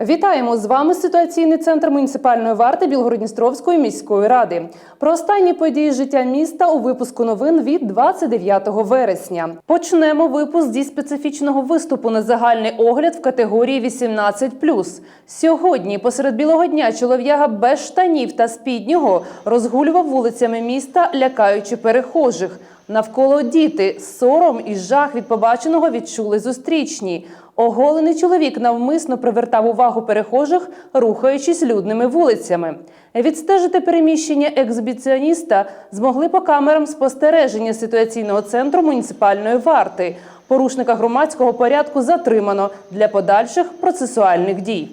Вітаємо з вами ситуаційний центр муніципальної варти Білгородністровської міської ради. Про останні події життя міста у випуску новин від 29 вересня. Почнемо випуск зі специфічного виступу на загальний огляд в категорії 18+. Сьогодні, посеред білого дня, чолов'яга без штанів та спіднього розгулював вулицями міста, лякаючи перехожих. Навколо діти сором і жах від побаченого відчули зустрічні. Оголений чоловік навмисно привертав увагу перехожих, рухаючись людними вулицями. Відстежити переміщення екзибіціоніста змогли по камерам спостереження ситуаційного центру муніципальної варти. Порушника громадського порядку затримано для подальших процесуальних дій.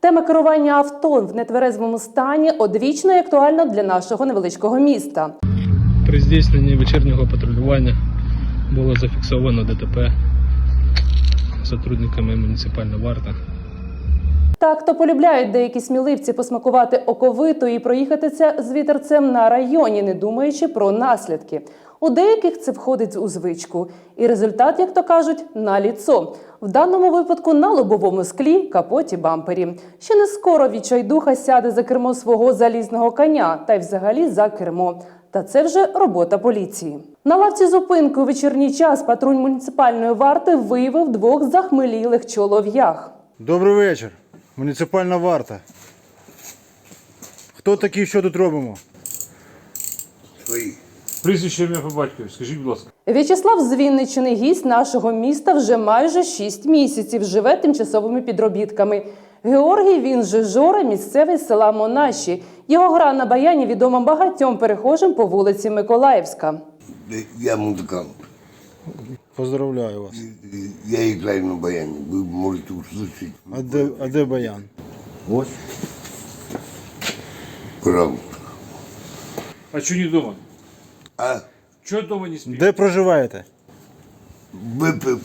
Тема керування авто в нетверезвому стані одвічна і актуальна для нашого невеличкого міста. При здійсненні вечірнього патрулювання було зафіксовано ДТП сотрудниками муніципальної варти. Так то полюбляють деякі сміливці посмакувати оковиту і проїхатися з вітерцем на районі, не думаючи про наслідки. У деяких це входить у звичку, і результат, як то кажуть, на ліцо. В даному випадку на лобовому склі, капоті, бампері. Ще не скоро відчайдуха сяде за кермо свого залізного коня та й взагалі за кермо. Та це вже робота поліції. На лавці зупинки у вечірній час патруль муніципальної варти виявив двох захмелілих чолов'ях. Добрий вечір. Муніципальна варта. Хто такі, що тут робимо? Свої. Прізвище ім'я по батькові, скажіть, будь ласка. В'ячеслав з Вінничини, гість нашого міста, вже майже 6 місяців живе тимчасовими підробітками. Георгій, він же Жора, місцевий з села Монаші. Його гра на баяні відома багатьом перехожим по вулиці Миколаївська. Я музикант. Поздравляю вас. Я играю на баяне. Вы можете услышать. А де, а де баян? Вот. Правда. А чого не вдома? А Чого дома не спите? Де проживаєте? выпив,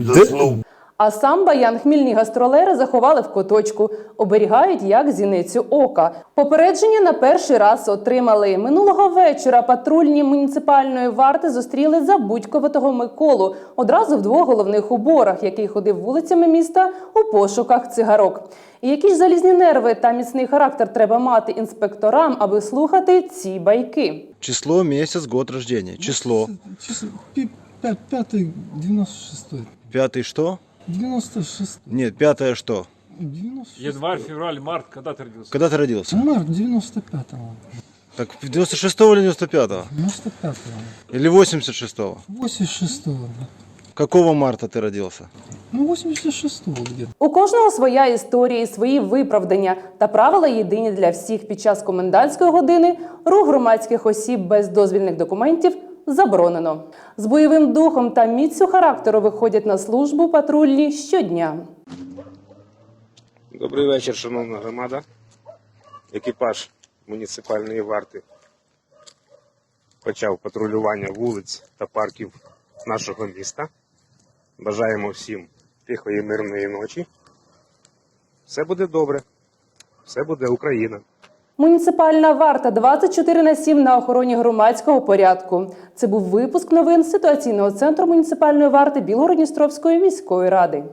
заснув. А сам баян хмільні гастролери заховали в куточку, оберігають як зіницю ока. Попередження на перший раз отримали. Минулого вечора патрульні муніципальної варти зустріли забудьковатого Миколу одразу в двох головних уборах, який ходив вулицями міста у пошуках цигарок. І які ж залізні нерви та міцний характер треба мати інспекторам, аби слухати ці байки. Число, місяць, год рождения. Число. Число, пи- пя- пятый, 96 Пятый что? 96 Нет, пятое что? 96 Январь, февраль, март, когда ты родился? Когда ты родился? Март 95-го. Так, 96-го или 95-го? 95-го. Или 86-го? 86-го. Какого марта ты родился? Ну, 86-го где-то. У кожного своя історія, і свої виправдання та правила єдині для всіх під час комендантської години. Рух громадських осіб без дозвільних документів заборонено. З бойовим духом та міцю характеру виходять на службу патрульні щодня. Добрий вечір, шановна громада. Екіпаж муніципальної варти почав патрулювання вулиць та парків нашого міста. Бажаємо всім тихої мирної ночі. Все буде добре. Все буде Україна. Муніципальна варта 24 на 7 на охороні громадського порядку. Це був випуск новин ситуаційного центру муніципальної варти Білгородністровської міської ради.